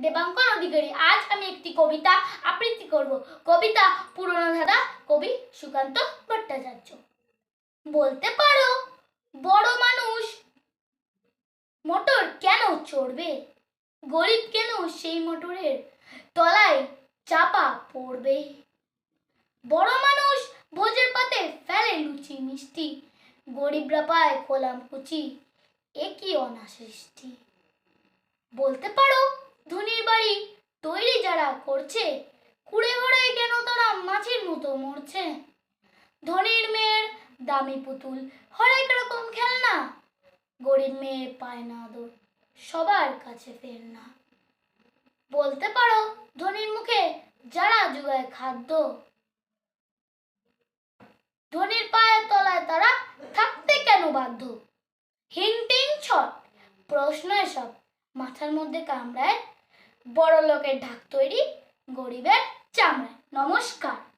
দেবাঙ্কন অধিকারী। আজ আমি একটি কবিতা আবৃত্তি করব। কবিতা পুরনো ধারা কবি সুকান্ত ভট্টাচার্য। বলতে পারো, বড় মানুষ মোটর কেন চড়বে? গরিব কেন সেই মোটরের তলায় চাপা পড়বে? বড় মানুষ ভোজের পাতে ফেলে লুচি মিষ্টি, গরিবরা পায় খোলাম কুচি, এ কি অনাসৃষ্টি? বলতে পারো তৈরি করছে? কুড়ে ঘরে কেন তারা মাছের মতো মরছে? ধনির মেয়ের দামি পুতুল হরেক রকম খেলনা? গরিব মেয়ে পায় না আদর, সবার কাছে ফের না। বলতে পারো ধনির মুখে যারা যোগায় খাদ্য। ধনির পায়ের তলায় তারা থাকতে কেন বাধ্য? হিংটিং ছট, প্রশ্ন এসব। মাথার মধ্যে কামড়ায় বড় লোকের ঢাক তৈরি গরিবের চামড়ায়। নমস্কার।